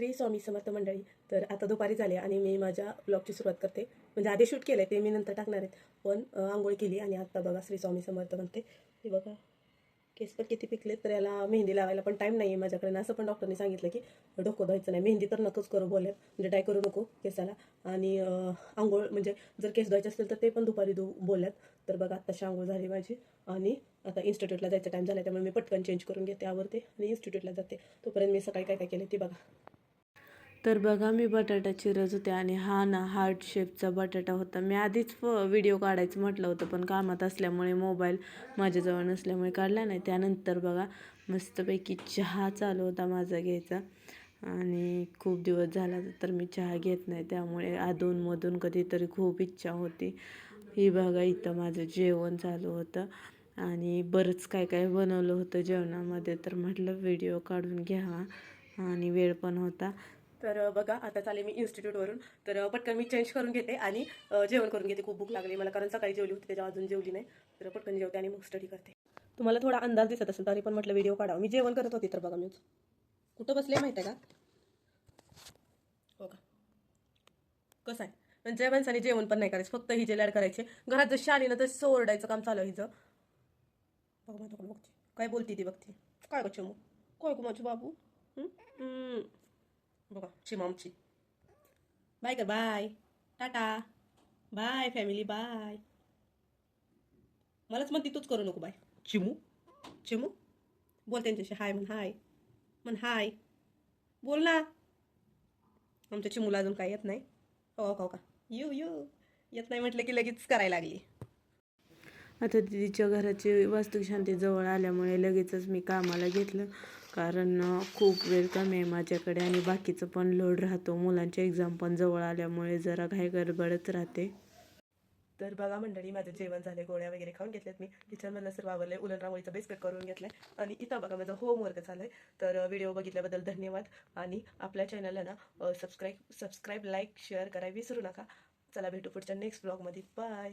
श्री स्वामी समर्थ मंडळी. तर आता दुपारी झाले आणि मी माझ्या ब्लॉगची सुरुवात करते. म्हणजे आधी शूट केलं ते मी नंतर टाकणार आहेत पण आंघोळ केली आणि आता बघा श्री स्वामी समर्थ म्हणते. हे बघा केस पण किती पिकले तर याला मेहंदी लावायला पण टाईम नाही आहे माझ्याकडे असं पण डॉक्टरने सांगितलं की डोकं धुवायचं नाही. मेहंदी तर नकोच करू बोलले. म्हणजे डाय करू नको केसाला. आणि आंघोळ म्हणजे जर केस धुवायचे असेल तर ते पण दुपारी धु बोलल्यात. तर बघा आत्ताशी आंघोळ झाली माझी. आणि आता इन्स्टिट्यूटला जायचा टाईम झाला त्यामुळे मी पटकन चेंज करून घेते आवडते आणि इन्स्टिट्यूटला जाते. तोपर्यंत मी सकाळी काय काय केलं ते बघा. तर बघा मी बटाट्याची रज होते आणि हा ना हार्ट शेपचा बटाटा होता. मी आधीच व्हिडिओ काढायचं म्हटलं होतं पण कामात असल्यामुळे मोबाईल माझ्याजवळ नसल्यामुळे काढला नाही. त्यानंतर बघा मस्तपैकी चहा चालू होता माझा घ्यायचा. आणि खूप दिवस झाला तर मी चहा घेत नाही. त्यामुळे अधूनमधून कधीतरी खूप इच्छा होती. ही बघा इथं माझं जेवण चालू होतं. आणि बरंच काय काय बनवलं होतं जेवणामध्ये तर म्हटलं व्हिडिओ काढून घ्यावा. आणि वेळ पण होता. तर बघा आता चालेल मी इन्स्टिट्यूटवरून तर पटकन मी चेंज करून घेते आणि जेवण करून घेते. खूप भूक लागली. मला कारण सकाळी जेवली होती त्याच्या अजून जेवली नाही. तर पटकन जेवते आणि मग स्टडी करते. तुम्हाला थोडा अंदाज दिसत असेल तरी पण म्हटलं व्हिडिओ काढावा. मी जेवण करत होती तर बघा मी. कुठं बसले माहिती आहे का? हो का? कसं आहे? पण ज्या माणसाने जेवण पण नाही करायचं. फक्त हिजे लॅड करायचे. घरात जशी आली ना तसं ओरडायचं काम चालू आहे हिचं. बघ माझ्याकडे बघते काय बोलती ती बघते काय गं मग काय गं बाबू? बघा चिमा आमची बाय कर bye tata bye family bye मलाच म्हणते तूच करू नको बाय चिमू चिमू बोल त्यांच्याशी हाय म्हण हाय म्हण हाय बोल ना आमच्या चिमूला अजून काय येत नाही हो का हो का यू यू येत नाही म्हटलं की लगेच करायला लागली आता दीदीच्या घराची वास्तुशांती जवळ आल्यामुळे लगेचच मी कामाला घेतलं. कारण खूप वेळ कमी आहे माझ्याकडे आणि बाकीचं पण लोड राहतो. मुलांच्या एक्झाम पण जवळ आल्यामुळे जरा घाई गडबडच राहते. तर बघा मंडळी माझं जेवण झाले गोळ्या वगैरे खाऊन घेतल्यात मी. किचनमधलं सर्व आवरले उलन रांगोळीचा बेस करून घेतलाय. आणि इथं बघा माझं होमवर्क झालं आहे तर व्हिडिओ बघितल्याबद्दल धन्यवाद. आणि आपल्या चॅनलला ना सबस्क्राईब सबस्क्राईब लाईक शेअर करायला विसरू नका. चला भेटू पुढच्या नेक्स्ट ब्लॉगमध्ये बाय